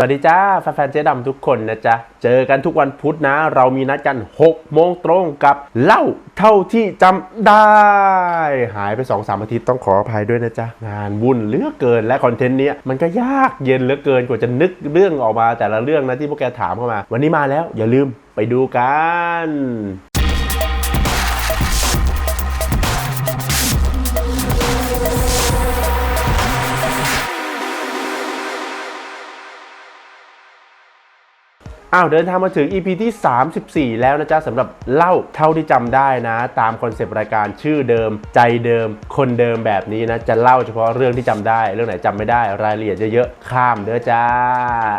สวัสดีจ้าแฟนๆเจ๊ดำทุกคนนะจ๊ะ เจอกันทุกวันพุธนะ เรามีนัดกัน 6 โมงตรงกับเล่าเท่าที่จำได้ หายไป 2-3อาทิตย์ต้องขออภัยด้วยนะจ๊ะ งานวุ่นเหลือเกินและคอนเทนต์นี้มันก็ยากเย็นเหลือเกินกว่าจะนึกเรื่องออกมาแต่ละเรื่องนะที่พวกแกถามเข้ามา วันนี้มาแล้วอย่าลืมไปดูกัน อ้าวเดินทางมาถึง EP ที่ 34 แล้วนะจ๊ะสำหรับเล่าเท่าที่จำได้นะ ตามคอนเซปต์รายการชื่อเดิม ใจเดิม คนเดิมแบบนี้นะ จะเล่าเฉพาะเรื่องที่จำได้ เรื่องไหนจำไม่ได้รายละเอียดเยอะๆข้ามเด้อจ้า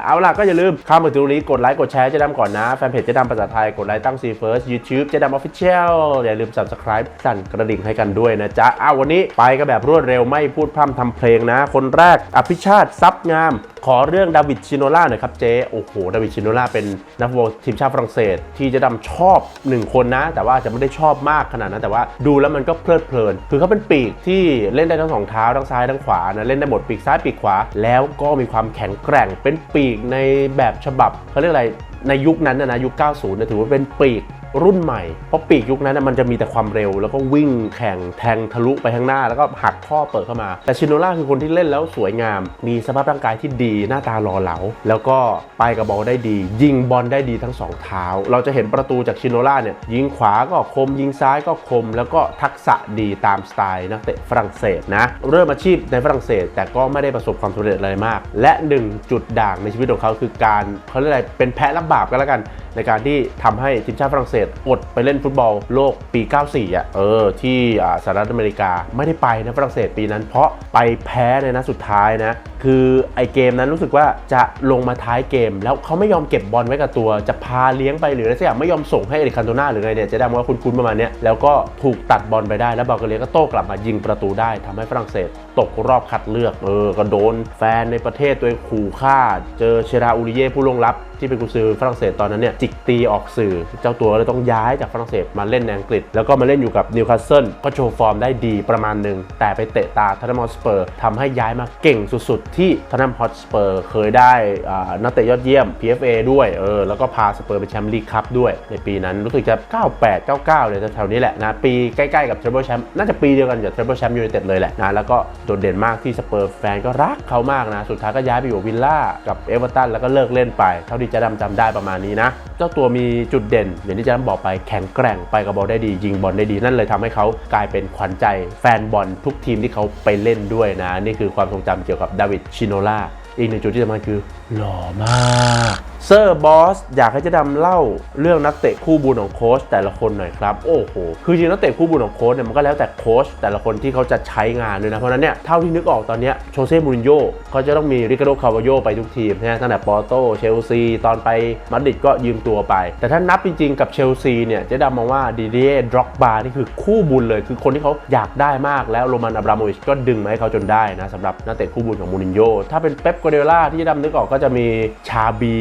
เอาล่ะก็อย่าลืมข้ามมาตรงนี้กดไลค์กดแชร์เจะดำก่อนนะ แฟนเพจเจะดำภาษาไทยกดไลค์ตั้งซีเฟิร์สยูทูบเจะดำออฟฟิเชียลอย่าลืม subscribe สั่นกระดิ่งให้กันด้วยนะจ๊ะอ้าววันนี้ไปกันแบบรวดเร็วไม่พูดพร่ำทำเพลงนะ คนแรกอภิชาติทรัพย์งาม ขอเรื่องดาวิดชิโนล่าหน่อยครับเจ๊โอ้โหดาวิดชิโนล่าเป็นนักฟุตบอลทีมชาติฝรั่งเศส ที่เจะดำชอบหนึ่งคนนะ แต่ว่าจะไม่ได้ชอบมากขนาดนั้นแต่ว่าดูแล้วมันก็เพลิดเพลิน คือเขาเป็นปีกที่เล่นได้ทั้งสองเท้าทั้งซ้ายทั้งขวานะเล่นได้หมดปีกซ้ายปีกขวา แล้วก็มีความแข็งแกร่งเป็นปีกในแบบฉบับเขาเรียกอะไร ในยุคนั้นนะนะยุค 90นะถือว่าเป็นปีกรุ่นใหม่ เพราะปีกยุคนั้นนะมันจะมีแต่ความเร็ว แล้วก็วิ่งแข่งแทงทะลุไปข้างหน้า แล้วก็หักข้อเปิดเข้ามา แต่ชินโนล่าคือคนที่เล่นแล้วสวยงาม มีสภาพร่างกายที่ดีหน้าตาหล่อเหลา แล้วก็ไปกับบอลได้ดี ยิงบอลได้ดีทั้งสองเท้า เราจะเห็นประตูจากชินโนล่าเนี่ยยิงขวาก็คมยิงซ้ายก็คม แล้วก็ทักษะดีตามสไตล์นักเตะฝรั่งเศสนะเริ่มอาชีพในฝรั่งเศส แต่ก็ไม่ได้ประสบความสำเร็จอะไรมาก และหนึ่งจุดด่างในชีวิตของเขาคือการเขาเรียกอะไรเป็นแพ้รับบบาปกันแล้วกัน ในการที่ทำให้ทีมชาติฝรั่งเศสอดไปเล่นฟุตบอลโลกปี 94 อะ เออ ที่สหรัฐอเมริกาไม่ได้ไปนะฝรั่งเศสปีนั้น เพราะไปแพ้ในนัดสุดท้ายนะ คือไอเกมนั้นรู้สึกว่าจะลงมาท้ายเกม แล้วเขาไม่ยอมเก็บบอลไว้กับตัว จะพาเลี้ยงไปหรืออะไรสักอย่างไม่ยอมส่งให้เอริคันโตนาหรือไงเนี่ยจะได้ว่าคุ้นๆประมาณนี้แล้วก็ถูกตัดบอลไปได้แล้วบาลกเรียก็โต้กลับมายิงประตูได้ทำให้ฝรั่งเศสตกรอบคัดเลือกเออก็โดนแฟนในประเทศตัวเองขู่ฆ่า เจอเชราอูริเย่ผู้ลงลับ ที่เป็นกุญซือฝรั่งเศสตอนนั้นเนี่ยจิกตีออกสื่อ เจ้าตัวเลยต้องย้ายจากฝรั่งเศสมาเล่นในอังกฤษ แล้วก็มาเล่นอยู่กับนิวคาสเซิลก็โชว์ฟอร์มได้ดีประมาณหนึ่งแต่ไปเตะตาท o นม a สเปอร์ทำให้ย้ายมาเก่งสุดๆ ที่ท o น n ม a สเปอร์เคยได้อ่านักเตะยอดเยี่ยม PFA ด้วยเออแล้วก็พาสเปอร์ไปแชมป์ลีกคัพด้วย ในปีนั้นรู้สึกจะ 98 99 เลยแถวๆนี้แหละนะปีใกล้ๆกับเทรเบิลแชมป์น่าจะปีเดียวกันกับเทรเบิลแชมป์ยูไนเต็ดเลยแหละนะแล้วก็โดดเด่นมากที่สเปอร์แฟนก็รักเขามากนะสุดท้ายก็ย้ายไปอยู่วิลล่ากับเอเวอร์ตันแล้วก็เลิกเล่นไปเท่าที่เจะดำจำได้ประมาณนี้นะ เจ้าตัวมีจุดเด่น อย่างที่เจะดำบอกไปแข็งแกร่งไปกับบอลได้ดี ยิงบอลได้ดีนั่นเลยทำให้เขากลายเป็นขวัญใจแฟนบอลทุกทีมที่เขาไปเล่นด้วยนะ นี่คือความทรงจำเกี่ยวกับดาวิดชิโนล่าอีกหนึ่งจุดที่สำคัญคือหล่อมาก เซอร์บอสอยากให้เจะดำเล่าเรื่องนักเตะคู่บุญของโค้ชแต่ละคนหน่อยครับ โอ้โห คือจริงนักเตะคู่บุญของโค้ชเนี่ยมันก็แล้วแต่โค้ชแต่ละคนที่เขาจะใช้งานด้วยนะ เพราะนั้นเนี่ยเท่าที่นึกออกตอนนี้โชเซ่มูรินโญ่เขาจะต้องมีริคาโดคาวาโยไปทุกทีมนะตั้งแต่ปอร์โตเชลซี ตอนไปมาดริดก็ยืมตัวไป แต่ถ้านับจริงๆกับเชลซีเนี่ยเจ๊ดำมองว่าดีเดียดร็อกบาร์นี่คือคู่บุญเลย คือคนที่เขาอยากได้มากแล้วโรมันอับราโมวิชก็ดึงมาให้เขาจนได้นะสำหรับนักเตะคู่บุญของมูรินโญ่ถ้าเป็นเป๊ปกัวเดล่าที่เจ๊ดำนึกออกก็จะมีชาบี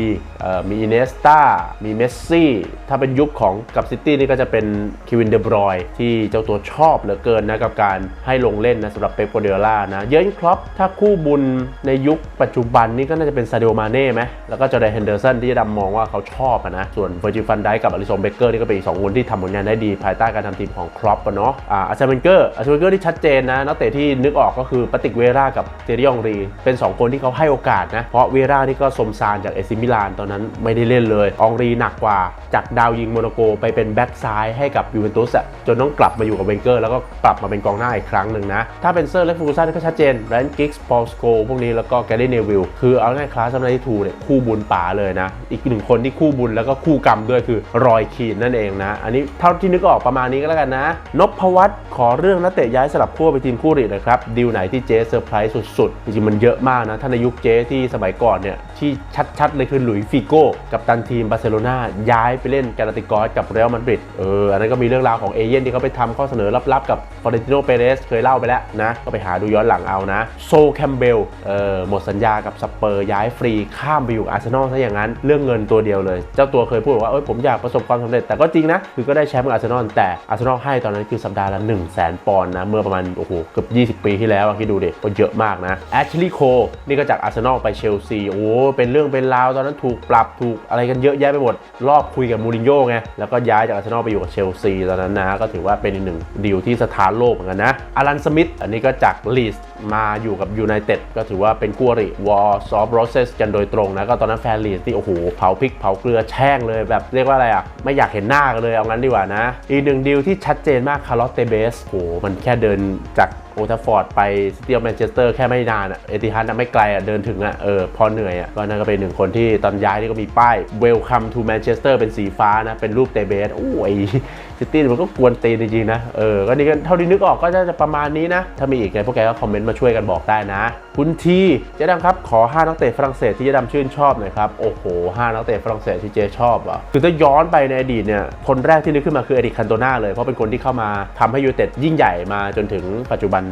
มีอินเนสตามีเมสซี่ ถ้าเป็นยุคของกับซิตี้นี่ก็จะเป็นคิวินเดบรอยที่เจ้าตัวชอบเหลือเกินนะกับการให้ลงเล่นนะสำหรับเป๊ปกัวเดล่านะเยอะครอปถ้าคู่บุญในยุคปัจจุบันนี่ก็น่าจะเป็นซาดิโอมาเน่ไหมแล้วก็จอร์แดนเฮนเดอร์สันที่จ๊ดำมองว่าเขาชอบนะ ส่วนเวอร์จิฟันได้กับอลิซงเบเกอร์นี่ก็เป็นอีกสองคนที่ทำผลงานได้ดีภายใต้การทำทีมของครอปอะเนาะอ่าอาร์เซนเบเกอร์อาร์เซนเบเกอร์ที่ชัดเจนนะนักเตะที่นึกออกก็คือปาติกเวรากับเทริองรี เป็น 2 คนที่เขาให้โอกาสนะเพราะเวรานี่ก็สมซานจากเอซิมิลานตอนนั้นไม่ได้เล่นเลย อองรีหนักกว่าจากดาวยิงโมนาโกไปเป็นแบ็กซ้ายให้กับยูเวนตุสอะจนต้องกลับมาอยู่กับเวนเกอร์แล้วก็กลับมาเป็นกองหน้าอีกครั้งหนึ่งนะ ถ้าเป็นเซอร์และฟูซันก็ชัดเจนแรนกิกส์ปอลสโกพวกนี้แล้วก็แกลลี่เนวิลคือเอาง่ายคลาสซัมไนทูเนี่ยคู่บุญป่าเลยนะ อีกหนึ่งคนที่คู่บุญแล้วก็คู่กรรมด้วยคือรอยคีนนั่นเองนะ อันนี้เท่าที่นึกออกประมาณนี้ก็แล้วกันนะนพวัตขอเรื่องนักเตะย้ายสลับขั้วไปทีมคู่ริหนะครับดีลไหนที่เจเซอร์ไพรส์สุดๆจริงๆมันเยอะมากนะถ้าในยุคเจที่สมัยก่อนเนี่ยที่ชัดๆเลยคือหลุยฟีฟิโก้กับตันทีมบาร์เซโลนาย้ายไปเล่นแกลาติกอสกับเรอัลมาดริดเอออันนั้นก็มีเรื่องราวของเอเย่นที่เขาไปทำข้อเสนอลับๆกับฟอเรนติโนเปเรสเคยเล่าไปแล้วนะ ก็ไปหาดูย้อนหลังเอานะ โซแคมเบลเออหมดสัญญากับสเปอร์ย้ายฟรีข้ามไปอยู่อาร์เซนอลซะอย่างนั้นเรื่องเงินตัวเดียวเลย เจ้าตัวเคยพูดว่าเอ้ยผมอยากประสบความสำเร็จแต่ก็จริงนะคือก็ได้แชมป์กับอาร์เซนอลแต่อาร์เซนอลให้ตอนนั้นคือสัปดาห์ละ1 0 0 0 0แสนปอนด์นะเมื่อประมาณโอ้โหเกือบ20 ปีที่แล้วคิดดูดิก็เยอะมากนะแอชลีย์โคนี่ก็จากอาร์เซนอลไปเชลซีโอ้เป็นเรื่องเป็นราวตอนนั้นถูกปรับถูกอะไรกันเยอะแยะไปหมด รอบคุยกับมูรินโญ่ไง แล้วก็ย้ายจากอาร์เซนอลไปอยู่กับเชลซีตอนนั้นนะ ก็ถือว่าเป็นอีกหนึ่งดีลที่สถานโลกเหมือนกันนะอารันสมิธอันนี้ก็จากลีสมาอยู่กับยูไนเต็ดก็ถือว่าเป็นคู่อริวอร์ซอฟโรเซสกันโดยตรงนะ ก็ตอนนั้นแฟนลีสที่โอ้โหเผาพริกเผาเกลือแช่งเลยแบบเรียกว่าอะไรอะไม่อยากเห็นหน้ากันเลยเอางั้นดีกว่านะ อีกหนึ่งดีลที่ชัดเจนมากคาร์ลอตเตเบสโหมันแค่เดินจาก โอทาฟอร์ดไปซิตี้ออฟแมนเชสเตอร์แค่ไม่นานอะเอติฮันไม่ไกลอะเดินถึงอะเออพอเหนื่อยอะก็นั่นก็เป็นหนึ่งคนที่ตอนย้ายนี่ก็มีป้าย Welcome to Manchester เป็นสีฟ้านะ เป็นรูปเตเบสโอ้ยซิตี้มันก็กวนตีนจริงๆนะ เออ ก็นี่ก็เท่าที่นึกออกก็จะประมาณนี้นะ ถ้ามีอีกไงพวกแกก็คอมเมนต์มาช่วยกันบอกได้นะ คุณทีเจ๊ดำครับ ขอ 5 นักเตะฝรั่งเศสที่เจ๊ดำชื่นชอบหน่อยครับ โอ้โห 5 นักเตะฝรั่งเศสที่เจ๊ชอบอะ คือถ้าย้อนไปในอดีตเนี่ย คนแรกที่นึกขึ้นมาคือเอริกคันโตนาเลย เพราะเป็นคนที่เข้ามาทำให้ยูเต็ดยิ่งใหญ่มาจนถึงปัจจุบัน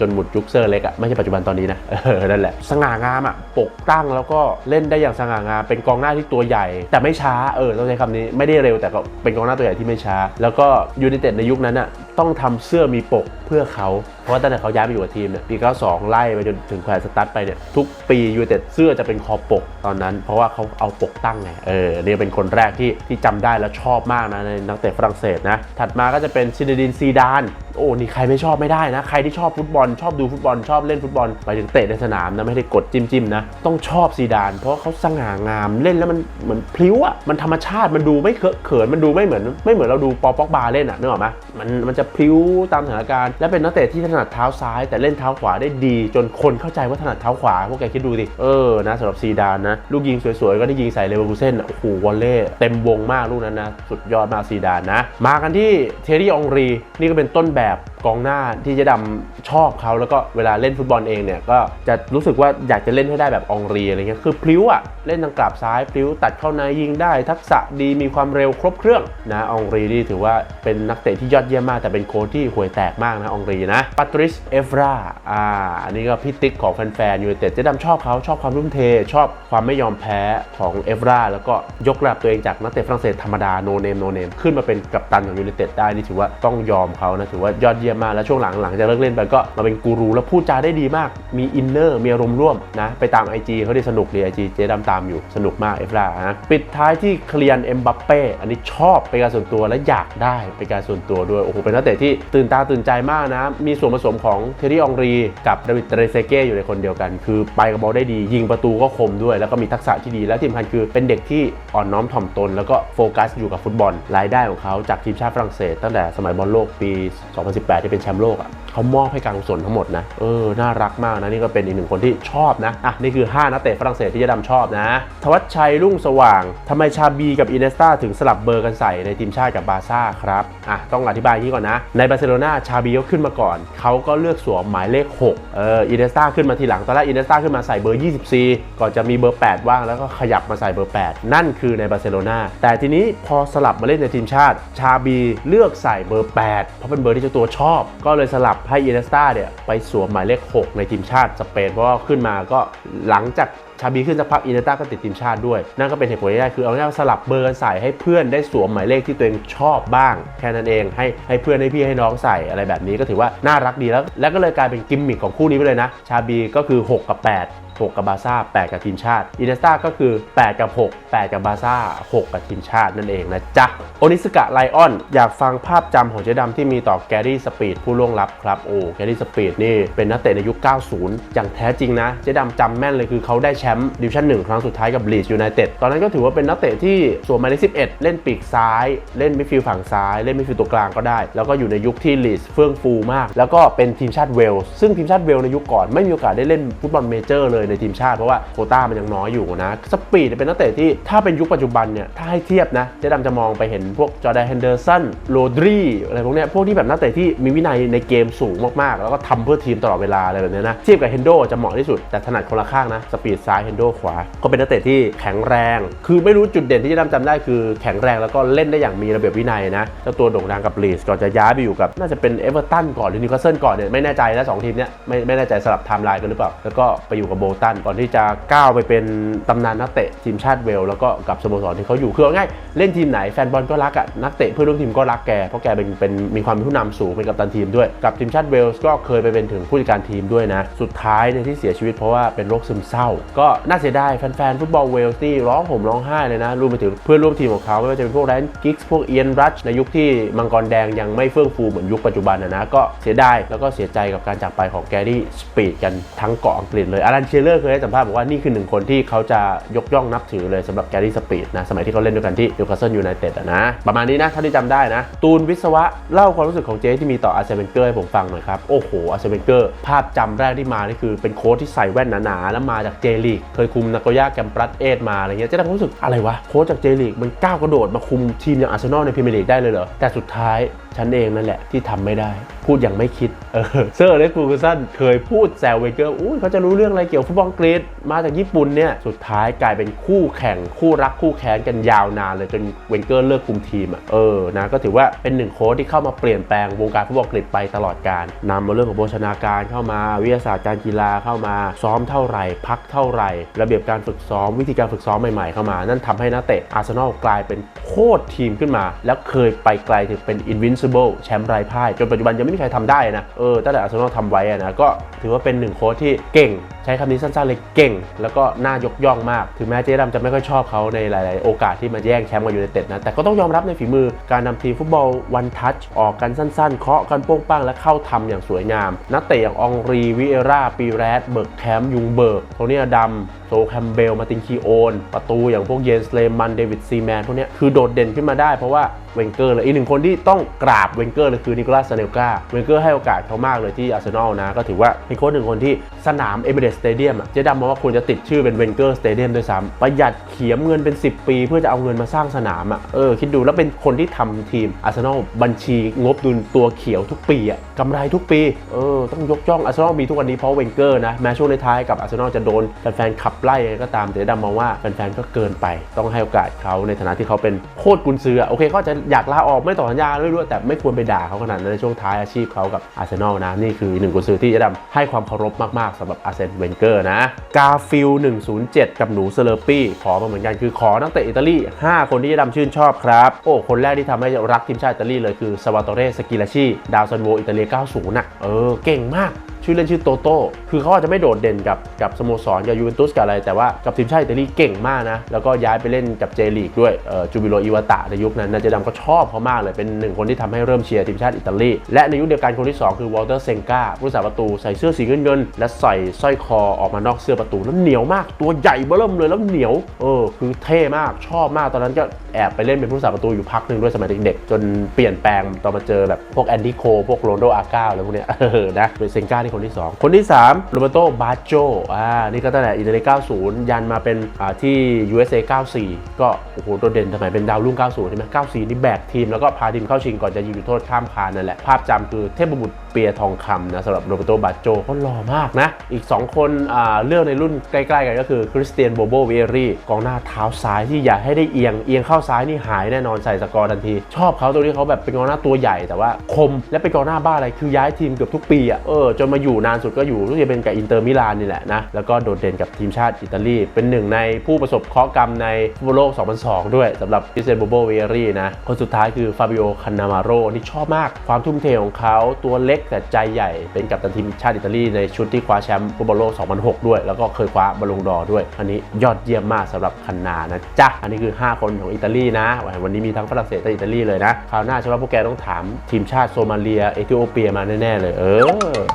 จนหมดยุคเซอร์เล็กอะไม่ใช่ปัจจุบันตอนนี้นะนั่นแหละ สง่างามอะปกตั้งแล้วก็เล่นได้อย่างสง่างาม เป็นกองหน้าที่ตัวใหญ่ แต่ไม่ช้าเออต้องใช้คำนี้ไม่ได้เร็วแต่ก็เป็นกองหน้าตัวใหญ่ที่ไม่ช้า แล้วก็ยูไนเต็ดในยุคนั้นอะ ต้องทำเสื้อมีปกเพื่อเขา เพราะว่าตั้งแต่เขาย้ายไปอยู่กับทีมเนี่ยปี 92 ไล่ไปจนถึงแควร์สตัดไปเนี่ยทุกปียูไนเต็ดเสื้อจะเป็นคอปกตอนนั้น เพราะว่าเขาเอาปกตั้งไงเออเนี่ยเป็นคนแรกที่ที่จำได้แล้วชอบมากนะในนักเตะฝรั่งเศสนะ ถัดมาก็จะเป็นซินดินซีดานโอ้นี่ใครไม่ชอบไม่ได้นะ ใครที่ชอบฟุตบอล ชอบดูฟุตบอลชอบเล่นฟุตบอลไปถึงเตะในสนามนะไม่ได้กดจิ้มจิ้มนะ ต้องชอบซีดาน เพราะเขาสง่างามเล่นแล้วมันเหมือนพลิ้วอะมันธรรมชาติมันดูไม่เคอะเขินมันดูไม่เหมือน ไม่เหมือนเราดูปอปอกบาเล่นอะนึกออกไหมมันมันจะพลิ้วตามสถานการณ์ และเป็นนักเตะที่ถนัดเท้าซ้าย แต่เล่นเท้าขวาได้ดี จนคนเข้าใจว่าถนัดเท้าขวาพวกแกคิดดูดิเออนะสำหรับซีดานนะลูกยิงสวยๆก็ได้ยิงใส่เลเวอร์คูเซ่นโอ้โหวอลเล่เต็มวงมากลูกนั้นนะสุดยอดมากซีดานนะ มากันที่เทอรี่องรีนี่ก็เป็นต้นแบบกองหน้าที่เจะดำชอบเขาแล้วก็เวลาเล่นฟุตบอลเองเนี่ยก็จะรู้สึกว่าอยากจะเล่นให้ได้แบบองรีอะไรเงี้ยคือพลิ้วอะเล่นทางกลับซ้ายพลิ้วตัดเข้าในยิงได้ ทักษะดีมีความเร็วครบเครื่องนะองรีนี่ถือว่าเป็นนักเตะที่ยอดเยี่ยมมากแต่เป็นโค้ชที่ห่วยแตกมากนะองรีนะปาตริสเอฟราอ่าอันนี้ก็พี่ติ๊กของแฟนๆยูไนเต็ดเจะดำชอบเขาชอบความรุ่มเท ชอบความไม่ยอมแพ้ของเอฟราแล้วก็ยกระดับตัวเองจากนักเตะฝรั่งเศสธรรมดาโนเนมโนเนมขึ้นมาเป็นกัปตันของยูไนเต็ดได้นี่ถือว่าต้องยอมเขานะถือว่ายอดเยี่ยมมากแล้วช่วงหลังหลังจากเลิกเล่นไปก็มาเป็นกูรูแล้วพูดจาได้ดีมาก มีอินเนอร์มีอารมณ์ร่วมนะไปตาม IG เขาได้สนุกดีไอจีเจ๊ดำตามอยู่สนุกมากเอฟรานะปิดท้ายที่เคลียนเอ็มบัปเป้อันนี้ชอบเป็นการส่วนตัวและอยากได้เป็นการส่วนตัวด้วยโอ้โหเป็นนักเตะที่ตื่นตาตื่นใจมากนะ มีส่วนผสมของเทอรี่องรีกับดาวิดเตเรเซเก้อยู่ในคนเดียวกัน คือไปกับบอลได้ดี ยิงประตูก็คมด้วย แล้วก็มีทักษะที่ดีและที่สำคัญคือเป็นเด็กที่อ่อนน้อมถ่อมตน แล้วก็โฟกัสอยู่กับฟุตบอลรายได้ของเขาจากทีมชาติฝรั่งเศสตั้งแต่สมัยบอลโลกปี 2018ที่เป็นแชมป์โลกอะเขามอบให้การกุศลทั้งหมดนะ เออ น่ารักมากนะ นี่ก็เป็นอีกหนึ่งคนที่ชอบนะ อะ นี่คือ 5 นักเตะฝรั่งเศสที่เจะดำชอบนะ ทวัชชัยรุ่งสว่างทำไมชาบีกับอินเนสตาถึงสลับเบอร์กันใส่ในทีมชาติกับบาร์ซ่าครับ อะ ต้องอธิบายอย่างนี้ก่อนนะ ในบาร์เซโลนาชาบีก็ขึ้นมาก่อน เขาก็เลือกสวมหมายเลข 6 เออ อินเนสตาขึ้นมาทีหลัง ตอนแรกอินเนสตาขึ้นมาใส่เบอร์ 24 ก่อนจะมีเบอร์ 8 ว่างแล้วก็ขยับมาใส่เบอร์ 8 นั่นคือในบาร์เซโลนาแต่ทีนี้พอสลับมาเล่นในทีมชาติ ชาบีเลือกใส่เบอร์ 8 เพราะเป็นเบอร์ที่เจ้าตัวชอบก็เลยสลับให้อินเนสตาเนี่ยไปสวมหมายเลข 6 ในทีมชาติสเปน เพราะว่าขึ้นมาก็หลังจากชาบีขึ้นสักพักอินเนสตาก็ติดทีมชาติด้วย นั่นก็เป็นเหตุผลที่ได้คือเอาง่ายๆว่สลับเบอร์กันใส่ให้เพื่อนได้สวมหมายเลขที่ตัวเองชอบบ้าง แค่นั้นเองให้ให้เพื่อนให้พี่ให้น้องใส่อะไรแบบนี้ก็ถือว่าน่ารักดีแล้ว แล้วก็เลยกลายเป็นกิมมิคของคู่นี้ไปเลยนะ ชาบีก็คือ 6 กับ 8 6 กับบาซ่า8 กับทีมชาติอินเนสตาก็คือ 8 กับ 6 8 กับบาซ่า6 กับทีมชาตินั่นเองนะจ๊ะโอนิสกะไลออนอยากฟังภาพจำของเจ๊ดำที่มีต่อแกรี่สปีดผู้ล่วงลับครับโอ้แกรี่สปีดนี่เป็นนักเตะในยุค 90 อย่างแท้จริงนะ เจ๊ดำจำแม่นเลยคือเขาได้แชมป์ดิวิชั่น1ครั้งสุดท้ายกับลีดยูไนเต็ดตอนนั้นก็ถือว่าเป็นนักเตะที่สวมหมายเลข11 เล่นปีกซ้าย เล่นมิดฟิลด์ฝั่งซ้าย เล่นมิดฟิลด์ตัวกลางก็ได้ แล้วก็อยู่ในยุคที่ลีดเฟื่องฟูมาก แล้วก็เป็นทีมชาติเวลส์ซึ่งทีมชาติเวลส์ในยุคก่อนไม่มีโอกาสได้เล่นฟุตบอลเมเจอร์เลยในทีมชาติเพราะว่าโคต้ามันยังน้อยอยู่นะสปีดเป็นนักเตะที่ถ้าเป็นยุคปัจจุบันเนี่ยถ้าให้เทียบนะเจ๊ดำจะมองไปเห็นพวกจอแดนเฮนเดอร์สันโรดรีอะไรพวกเนี้ยพวกที่แบบนักเตะที่มีวินัยในเกมสูงมากๆ แล้วก็ทำเพื่อทีมตลอดเวลาอะไรแบบเนี้ยนะเทียบกับเฮนโดจะเหมาะที่สุดแต่ถนัดคนละข้างนะสปีดซ้ายเฮนโดขวา ก็เป็นนักเตะที่แข็งแรง คือไม่รู้จุดเด่นที่เจ๊ดำจำได้คือแข็งแรงแล้วก็เล่นได้อย่างมีระเบียบวินัยนะเจ้าตัวโด่งดังกับลีสก่อนจะย้ายไปอยู่กับน่าจะเป็นเอเวอร์ตันก่อนหรือนิวคาสเซิลก่อนเนี่ยไม่แน่ใจนะสองทีมเนี้ยไม่ไม่แน่ใจสลับไทม์ไลน์กันหรือเปล่าแล้วก็ไปอยู่กับโบตัน ก่อนที่จะก้าวไปเป็นตำนานนักเตะทีมชาติเวลส์แล้วก็กับสโมสรที่เขาอยู่คือเอาง่ายเล่นทีมไหนแฟนบอลก็รักอะนักเตะเพื่อนร่วมทีมก็รักแกเพราะแกเป็นเป็นมีความเป็นผู้นำสูงเป็นกัปตันทีมด้วย กับทีมชาติเวลส์ก็เคยไปเป็นถึงผู้จัดการทีมด้วยนะ สุดท้ายเนี่ยที่เสียชีวิตเพราะว่าเป็นโรคซึมเศร้า ก็น่าเสียดายแฟนๆฟุตบอลเวลส์นี่ร้องห่มร้องไห้เลยนะรวมไปถึงเพื่อนร่วมทีมของเขาไม่ว่าจะเป็นพวกแรนกิกส์พวกเอียนรัชในยุคที่มังกรแดงยังไม่เฟื่องฟูเหมือนยุคปัจจุบันนะนะก็เสียดายแล้วก็เสียใจกับการจากไปของแกรี่สปีดกันทั้งเกาะอังกฤษเลยอารันเชลเลอร์เคยให้สัมภาษณ์บอกว่านี่คือหนึ่งคนที่เขาจะยกย่องนับถือเลยสำหรับแกรี่สปีดนะสมัยที่เขาเล่นด้วยกันที่นิวคาสเซิลยูไนเต็ดนะ ประมาณนี้นะเท่าที่จำได้นะ ตูนวิศวะเล่าความรู้สึกของเจที่มีต่ออาร์เซนเวนเกอร์ให้ผมฟังหน่อยครับ โอ้โหอาร์เซนเวนเกอร์ภาพจำแรกที่มานี่คือเป็นโค้ชที่ใส่แว่นหนาๆแล้วมาจากเจลีกเคยคุมนาโกย่าแกมปรัตเอสมาอะไรเงี้ยเจะได้รู้สึกอะไรวะโค้ชจากเจลีกมันก้าวกระโดดมาคุมทีมอย่างอาร์เซนอลในพรีเมียร์ลีกได้เลยเหรอแต่สุดท้ายฉันเองนั่นแหละที่ทำไม่ได้พูดอย่างไม่คิดเออเซอร์เล็กฟูกสันเคยพูดแซวเวเกอร์อุ้ยเขาจะรู้เรื่องอะไรเกี่ยวฟุตบอลอังกรีซมาจากญี่ปุ่นเนี่ยสุดท้ายกลายเป็นคู่แข่งคู่รักคู่แค้นกันยาวนานเลยจนเวนเกอร์เลิกคุมทีมอะเออนะก็ถือว่าเป็นหนึ่งโค้ชที่เข้ามาเปลี่ยนแปลงวงการฟุตบอลอังกฤษไปตลอดการนำมาเรื่องของโภชนาการเข้ามาวิทยาศาสตร์การกีฬาเข้ามาซ้อมเท่าไหร่ พักเท่าไหร่ ระเบียบการฝึกซ้อมวิธีการฝึกซ้อมใหม่ๆเข้ามา นั่นทำให้นักเตะอาร์เซนอลกลายเป็นโคตรทีมขึ้นมา แล้วเคยไปไกลถึงเป็น invincible แชมป์ไร้พ่ายจนปัจจุบันยังไม่มีใครทำได้นะเออตั้งแต่อาร์เซนอลทำไว้นะก็ถือว่าเป็นหนึ่งโค้ชที่เก่งใช้คำนี้สั้นๆเลยเก่ง แล้วก็น่ายกย่องมาก ถึงแม้เจ๊ดำจะไม่ค่อยชอบเขาในหลายๆ โอกาสที่มาแย่งแชมป์กับยูไนเต็ดนะ แต่ก็ต้องยอมรับในฝีมือการนำทีมฟุตบอลวันทัชออกกันสั้นๆ เคาะกันโป้งปังและเข้าทำอย่างสวยงาม นักเตะอย่างองรีวิเอราปีแรดเบิร์กแคมป์ยุงเบิร์กโทนี่อดัม โซแคมเบล มาตินคีโอน ประตูอย่างพวกเยนสเลมันเดวิดซีแมนพวกเนี้ยคือโดดเด่นขึ้นมาได้เพราะว่าเวนเกอร์เลยอีกหนึ่งคนที่ต้องกราบเวนเกอร์เลยคือนิโคลัสซาเนลกาเวนเกอร์ให้โอกาสเขามากเลยที่อาร์เซนอลนะ ก็ถือว่าเป็นโค้ชหนึ่งคนที่สนามเอเมเรสสเตเดียมเจ๊ดำมองว่าควรจะติดชื่อเป็นเวนเกอร์สเตเดียมด้วยซ้ำประหยัดเขียมเงินเป็น 10 ปี เพื่อจะเอาเงินมาสร้างสนามอะเออคิดดูแล้วเป็นคนที่ทำทีมอาร์เซนอลบัญชีงบดุลตัวเขียวทุกปีอะกำไรทุกปีเออต้องยกย่องอาร์เซนอลมีทุกวันนี้เพราะเวนเกอร์นะแม้ช่วงในท้ายกับอาร์เซนอลจะโดนแฟนๆขับไล่ยังไงก็ตามแต่ดำมองว่าแฟนๆก็เกินไป ต้องให้โอกาสเขาในฐานะที่เขาเป็นโคตรกุนซืออโอเคเขาจะอยากลาออกไม่ต่อสัญญาด้วยๆแต่ไม่ควรไปด่าเขาขนาดนั้นในช่วงท้ายอาชีพเขากับอาร์เซนอลนะนี่คือหนึ่งกุนซือที่จะดำให้ความเคารพมากๆสำหรับอาร์เซนเวนเกอร์นะกาฟิล107 กับหนูเซเลอร์ปี้ขอมาเหมือนกันคือขอนักเตะอิตาลี5 คนที่จะดำชื่นชอบครับโอ้คนแรกที่ทำให้รักทีมชาติอิตาลีเลยคือซาวาโตเรสกิลาชีดาวซันโวอิตาเลีย90น่ะเออเก่งมาก ชื่อเล่นชื่อโตโต้ คือเขาอาจจะไม่โดดเด่นกับกับสโมสรกับยูเวนตุสกับอะไร แต่ว่ากับทีมชาติอิตาลีเก่งมากนะ แล้วก็ย้ายไปเล่นกับเจลีกด้วยจูบิโลอิวาตะในยุคนั้นนาเจดำก็ชอบเขามากเลย เป็นหนึ่งคนที่ทำให้เริ่มเชียร์ทีมชาติอิตาลี และในยุคเดียวกันคนที่ 2 คือวอลเตอร์เซงกาผู้รักษาประตูใส่เสื้อสีเงินเงินและใส่สร้อยคอออกมานอกเสื้อประตูแล้วเหนียวมาก ตัวใหญ่เบิ่มเลยแล้วเหนียว เออ คือเท่มากชอบมากตอนนั้นก็แอบไปเล่นเป็นผู้รักษาประตูอยู่พักหนึ่งด้วยสมัยเด็กๆจนเปลี่ยนแปลงตอนมาเจอแบบพวกแอนดี้โคพวกโรนโดอาก้าอะไรพวกเนี้ยเออนะเป็นเซงกาที่คนที่ 2 คนที่3โรเบโตบาโจอ่านี่ก็ตั้งแต่อิตาลี 90 ยันมาเป็นอ่าที่ USA 94 ก็โอ้โหโดดเด่นสมัยเป็นดาวรุ่ง 90 ใช่ไหม94 นี่แบกทีม แล้วก็พาทีมเข้าชิงก่อนจะยิงจุดโทษข้ามคานนั่นแหละ ภาพจำคือเทพบุตรเปียทองคำนะสำหรับโรเบโตบาโจเขาหล่อมากนะ อีก 2 คนอ่าเลือกในรุ่นใกล้ ๆ กันก็คือคริสเตียนโบโบเวรี่กองหน้าเท้าซ้ายที่อย่าให้ได้เอียงเอียงเข้าซ้ายนี่หายแน่นอนใส่สกอร์ทันที ชอบเขาตรงที่เขาแบบเป็นกองหน้าตัวใหญ่แต่ว่าคมและเป็นกองหน้าบ้าอะไรคือย้ายทีมเกือบทุกปีอะเออจนมาอยูู่่นานสุดก็อยู่รู้สึกจะเป็นกับอินเตอร์มิลานนี่แหละนะแล้วก็โดดเด่นกับทีมชาติอิตาลี เป็นหนึ่งในผู้ประสบเคราะห์กรรมในฟุตบอลโลก 2002 ด้วยสำหรับพิเซนโบโบเวรี่นะ คนสุดท้ายคือฟาบิโอคานามาโรนี่ชอบมากความทุ่มเทของเขาตัวเล็กแต่ใจใหญ่เป็นกัปตันทีมชาติอิตาลีในชุดที่คว้าแชมป์ฟุตบอลโลก 2006 ด้วย แล้วก็เคยคว้าบอลลงดอด้วย อันนี้ยอดเยี่ยมมากสำหรับคันนานะจ๊ะอันนี้คือ 5 คนของอิตาลีนะ วันนี้มีทั้งฝรั่งเศสและอิตาลีเลยนะคราวหน้าเชื่อว่าพวกแกต้องถามทีมชาติโซมาเลียเอธิโอเปียมาแน่ๆเลยเออ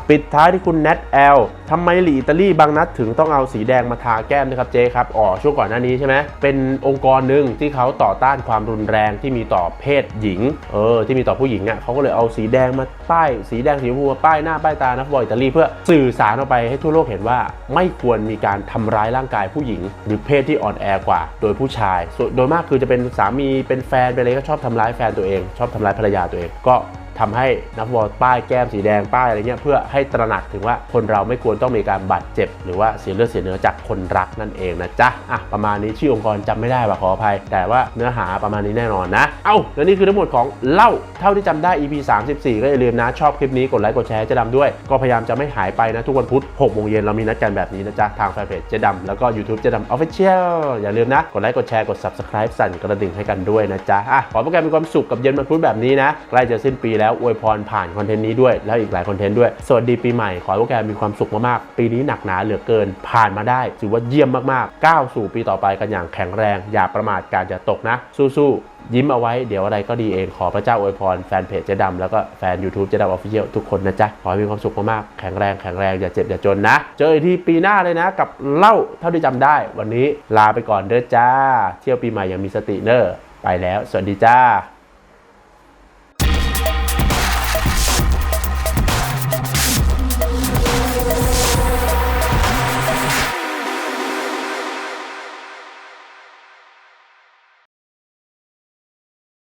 ปิดท้ายท้ายที่คุณแนทแอลทำไมหลีอิตาลีบางนัดถึงต้องเอาสีแดงมาทาแก้มนะครับเจ๊ครับอ๋อช่วงก่อนหน้านี้ใช่ไหมเป็นองค์กรหนึ่งที่เขาต่อต้านความรุนแรงที่มีต่อเพศหญิงเออที่มีต่อผู้หญิงอะเขาก็เลยเอาสีแดงมาป้ายสีแดงสีชมพูมาป้ายหน้าป้ายตานักบอลอิตาลีเพื่อสื่อสารออกไปให้ทั่วโลกเห็นว่า ไม่ควรมีการทำร้ายร่างกายผู้หญิง หรือเพศที่อ่อนแอกว่า โดยผู้ชายโดยมากคือจะเป็นสามีเป็นแฟนเป็นอะไรก็ชอบทำร้ายแฟนตัวเอง ชอบทำร้ายภรรยาตัวเองก็ ทำให้นักบอลป้ายแก้มสีแดงป้ายอะไรเงี้ยเพื่อให้ตระหนักถึงว่าคนเราไม่ควรต้องมีการบาดเจ็บ หรือว่าเสียเลือดเสียเนื้อจากคนรักนั่นเองนะจ๊ะอะประมาณนี้ชื่อองค์กรจำไม่ได้ว่ะขออภัย แต่ว่าเนื้อหาประมาณนี้แน่นอนนะ เอ้าแล้วนี่คือทั้งหมดของเล่าเท่าที่จำได้ EP 34 ก็อย่าลืมนะชอบคลิปนี้กดไลค์กดแชร์เจะดำด้วย ก็พยายามจะไม่หายไปนะ ทุกวันพุธ6โมงเย็นเรามีนัดกันแบบนี้นะจ๊ะทางแฟนเพจเจ๊ดำแล้วก็ YouTube เจ๊ดำ Official อย่าลืมนะกดไลค์กดแชร์กด Subscribe สั่นกระดิ่งให้กันด้วยนะจ๊ะอะขอโปรแกรมมีความสุขกับเย็นวันพุธแบบนี้นะใกล้จะสิ้นปีแล้วอวยพรผ่านคอนเทนต์นี้ด้วยแล้วอีกหลายคอนเทนต์ด้วย สวัสดีปีใหม่ ขอให้โปรแกมีความสุขมากๆ ปีนี้หนักหนาเหลือเกิน ผ่านมาได้ถือว่าเยี่ยมมากๆก้าวสู่ปีต่อไปกันอย่างแข็งแรง อย่าประมาทการจะตกนะ สู้ๆยิ้มเอาไว้เดี๋ยวอะไรก็ดีเองขอพระเจ้าอวยพรแฟนเพจเจ๊ดำแล้วก็แฟน YouTube เจ๊ดำออฟฟิเชียลทุกคนนะจ๊ะขอให้มีความสุขมากๆแข็งแรงแข็งแรงอย่าเจ็บอย่าจนนะ เจออีกทีปีหน้าเลยนะ กับเล่าเท่าที่จำได้ วันนี้ลาไปก่อนเด้อจ้า เที่ยวปีใหม่อยังมีสติเนอร์ไปแล้ว สวัสดีจ้า